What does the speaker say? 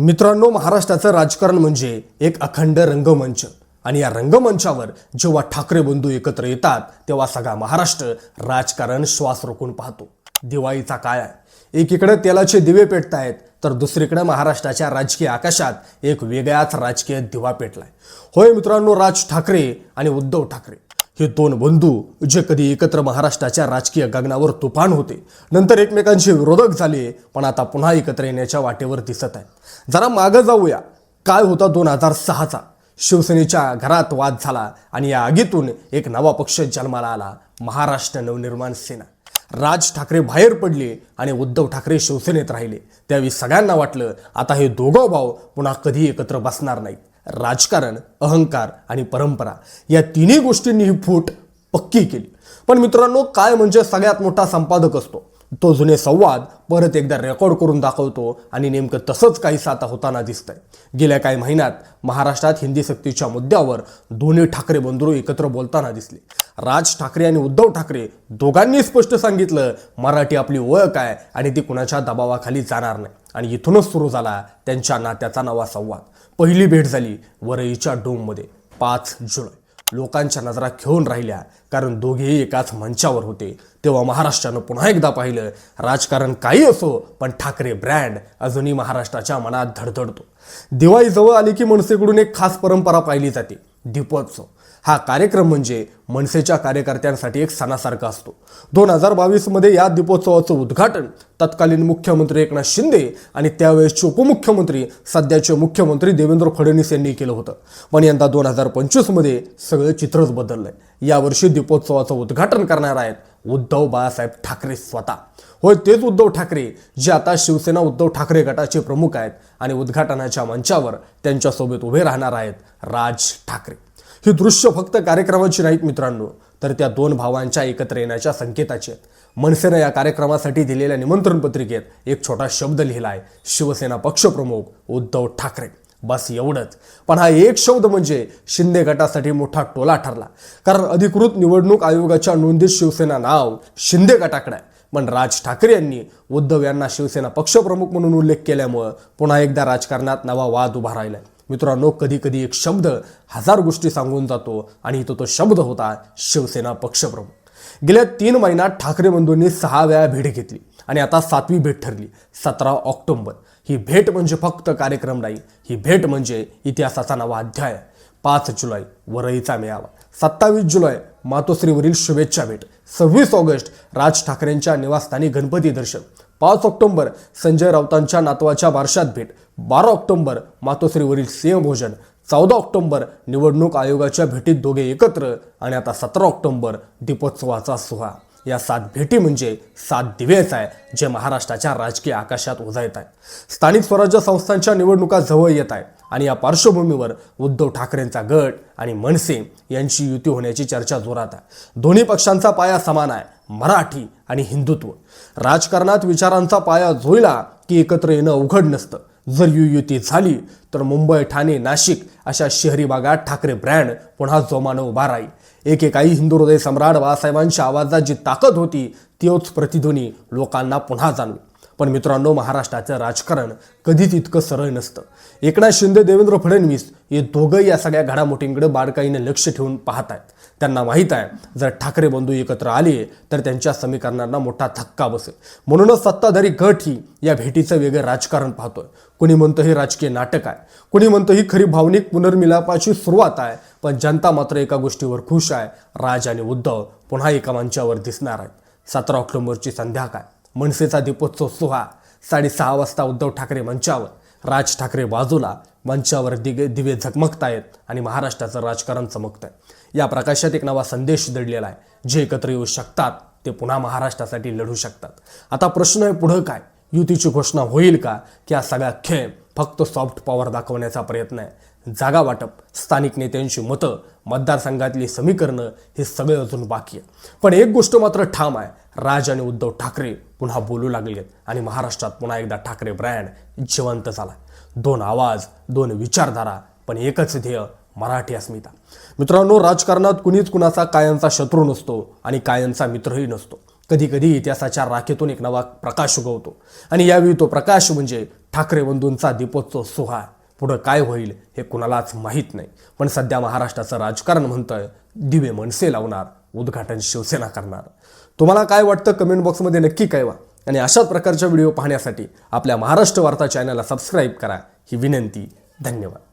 मित्रांनो महाराष्ट्राचं राजकारण म्हणजे एक अखंड रंगमंच. आणि या रंगमंचावर जेव्हा ठाकरे बंधू एकत्र येतात तेव्हा सगळा महाराष्ट्र राजकारण श्वास रोखून पाहतो. दिवाळीचा काळ आहे. एकीकडे तेलाचे दिवे पेटतायत तर दुसरीकडे महाराष्ट्राच्या राजकीय आकाशात एक वेगळाच राजकीय दिवा पेटलाय. होय मित्रांनो राज ठाकरे आणि उद्धव ठाकरे. हे दोन बंधू जे कधी एकत्र महाराष्ट्राच्या राजकीय गगनावर तुफान होते. नंतर एकमेकांचे विरोधक झाले पण आता पुन्हा एकत्र येण्याच्या वाटेवर दिसत आहेत. जरा मागं जाऊया. काय होता दोन हजार सहाचा? शिवसेनेच्या घरात वाद झाला आणि या आगीतून एक नवा पक्ष जन्माला आला महाराष्ट्र नवनिर्माण सेना. राज ठाकरे बाहेर पडले आणि उद्धव ठाकरे शिवसेनेत राहिले. त्यावेळी सगळ्यांना वाटलं आता हे दोघं भाऊ पुन्हा कधी एकत्र बसणार नाहीत. राजकारण अहंकार आणि परंपरा या तिन्ही गोष्टींनी ही फूट पक्की केली. पण मित्रांनो काय म्हणजे सगळ्यात मोठा संपादक असतो? तो जुने संवाद परत एकदा रेकॉर्ड करून दाखवतो आणि नेमकं तसंच काहीसं आता होताना दिसतंय. गेल्या काही महिन्यात महाराष्ट्रात हिंदी सक्तीच्या मुद्द्यावर दोन्ही ठाकरे बंधू एकत्र बोलताना दिसले. राज ठाकरे आणि उद्धव ठाकरे दोघांनी स्पष्ट सांगितलं मराठी आपली ओळख आहे आणि ती कुणाच्या दबावाखाली जाणार नाही. आणि इथूनच सुरू झाला त्यांच्या नात्याचा नवा संवाद पहिली भेट झाली वरईच्या डोममध्ये पाच जुलै. लोकांच्या नजरा खेळून राहिल्या. कारण दोघेही एकाच मंचावर होते. तेव्हा महाराष्ट्रानं पुन्हा एकदा पाहिलं राजकारण काही असो पण ठाकरे ब्रँड अजूनही महाराष्ट्राच्या मनात धडधडतो. दिवाळी जवळ आली की मनसेकडून एक खास परंपरा पाहिली जाते दीपोत्सव. हा कार्यक्रम म्हणजे मनसेच्या कार्यकर्त्यांसाठी एक सणासारखा असतो. दोन हजार बावीसमध्ये या दीपोत्सवाचं उद्घाटन तत्कालीन मुख्यमंत्री एकनाथ शिंदे आणि त्यावेळेसचे उपमुख्यमंत्री सध्याचे मुख्यमंत्री देवेंद्र फडणवीस यांनी केलं होतं. पण यंदा दोन हजार पंचवीसमध्ये सगळं चित्रच बदललंय. यावर्षी दीपोत्सवाचं उद्घाटन करणार आहेत उद्धव बाळासाहेब ठाकरे स्वतः. होय तेच उद्धव ठाकरे जे आता शिवसेना उद्धव ठाकरे गटाचे प्रमुख आहेत आणि उद्घाटनाच्या मंचावर त्यांच्यासोबत उभे राहणार आहेत राज ठाकरे. ही दृश्य फक्त कार्यक्रमाची नाहीत मित्रांनो. तर त्या दोन भावांच्या एकत्र येण्याच्या संकेताचे आहेत. मनसेनं या कार्यक्रमासाठी दिलेल्या निमंत्रण पत्रिकेत एक छोटा शब्द लिहिला आहे. शिवसेना पक्षप्रमुख उद्धव ठाकरे. बस एवढंच. पण हा एक शब्द म्हणजे शिंदे गटासाठी मोठा टोला ठरला. कारण अधिकृत निवडणूक आयोगाच्या नोंदीत शिवसेना नाव शिंदे गटाकडे आहे. पण राज ठाकरे यांनी उद्धव यांना शिवसेना पक्षप्रमुख म्हणून उल्लेख केल्यामुळं पुन्हा एकदा राजकारणात नवा वाद उभा राहिलाय. मित्रांनो कधी कधी एक शब्द हजार गोष्टी सांगून जातो आणि तो तो शब्द होता शिवसेना पक्षप्रमुख. गेल्या तीन महिन्यात ठाकरे बंधूंनी सहा वेळा भेट घेतली आणि आता सातवी भेट ठरली सतरा ऑक्टोबर. ही भेट म्हणजे फक्त कार्यक्रम नाही ही भेट म्हणजे इतिहासाचा नवा अध्याय. पाच जुलै वरईचा मेळावा. सत्तावीस जुलै मातोश्रीवरील शुभेच्छा भेट. सव्वीस ऑगस्ट राज ठाकरेंच्या निवासस्थानी गणपती दर्शन. पाच ऑक्टोंबर संजय राऊतांच्या नातवाच्या बारशात भेट. बारा ऑक्टोंबर मातोश्रीवरील सिंहभोजन. चौदा ऑक्टोंबर निवडणूक आयोगाच्या भेटीत दोघे एकत्र आणि आता सतरा ऑक्टोबर दीपोत्सवाचा सोहळा. या सात भेटी म्हणजे सात दिवेच आहे जे महाराष्ट्राच्या राजकीय आकाशात उजायत आहेत. स्थानिक स्वराज्य संस्थांच्या निवडणुका जवळ येत आहेत. आणि या पार्श्वभूमीवर उद्धव ठाकरेंचा गट आणि मनसे यांची युती होण्याची चर्चा जोरात आहे. दोन्ही पक्षांचा पाया समान आहे मराठी आणि हिंदुत्व. राजकारणात विचारांचा पाया जुळला की एकत्र येणं अवघड नसतं. जर यु युती झाली तर मुंबई ठाणे नाशिक अशा शहरी भागात ठाकरे ब्रँड पुन्हा जोमानं उभा राहील. एकेकाळी हिंदू हृदय सम्राट बाळासाहेबांच्या आवाजात जी ताकद होती तीच प्रतिध्वनी लोकांना पुन्हा जाणवी पण मित्रांनो महाराष्ट्राचं राजकारण कधीच इतकं सरळ नसतं. एकनाथ शिंदे देवेंद्र फडणवीस हे दोघं या सगळ्या घडामोडींकडे बारकाईने लक्ष ठेवून पाहत आहेत त्यांना माहीत आहे जर ठाकरे बंधू एकत्र आले तर त्यांच्या समीकरणांना मोठा धक्का बसेल. म्हणूनच सत्ताधारी गट ही या भेटीचं वेगळं राजकारण पाहतोय. कुणी म्हणतं हे राजकीय नाटक आहे कुणी म्हणतं ही खरी भावनिक पुनर्मिलापाची सुरुवात आहे पण जनता मात्र एका गोष्टीवर खुश आहे राज आणि उद्धव पुन्हा एका मंचावर दिसणार आहेत. सतरा ऑक्टोबरची संध्याकाळ मनसेचा दीपोत्सव सोहळा साडेसहा वाजता उद्धव ठाकरे मंचावर राज ठाकरे बाजूला मंचावर दिगे दिवे झगमगतायत आणि महाराष्ट्राचं राजकारण चमकतंय. या प्रकाशात एक नवा संदेश दडलेला आहे. जे एकत्र येऊ शकतात ते पुन्हा महाराष्ट्रासाठी लढू शकतात. आता प्रश्न आहे पुढं काय? युतीची घोषणा होईल का? की हा सगळा खेळ फक्त सॉफ्ट पॉवर दाखवण्याचा प्रयत्न आहे. जागा वाटप स्थानिक नेत्यांची मतं मतदारसंघातली समीकरणं हे सगळं अजून बाकी आहे. पण एक गोष्ट मात्र ठाम आहे. राज आणि उद्धव ठाकरे पुन्हा बोलू लागलेत आणि महाराष्ट्रात पुन्हा एकदा ठाकरे ब्रँड जिवंत झाला दोन आवाज दोन विचारधारा पण एकच ध्येय मराठी अस्मिता. मित्रांनो राजकारणात कुणीच कुणाचा कायमचा शत्रू नसतो आणि कायमचा मित्रही नसतो. कधी कधी इतिहासाच्या राखेतून एक नवा प्रकाश उगवतो. आणि यावेळी तो प्रकाश म्हणजे ठाकरे बंधूंचा दीपोत्सव सोहळा. पुढं काय होईल हे कुणालाच माहीत नाही. पण सध्या महाराष्ट्राचं राजकारण म्हणतं दिवे मनसे लावणार उद्घाटन शिवसेना करणार. तुम्हाला काय वाटतं कमेंट बॉक्समध्ये नक्की कळवा. आणि अशाच प्रकारच्या व्हिडिओ पाहण्यासाठी आपल्या महाराष्ट्र वार्ता चॅनलला सबस्क्राईब करा. ही विनंती. धन्यवाद.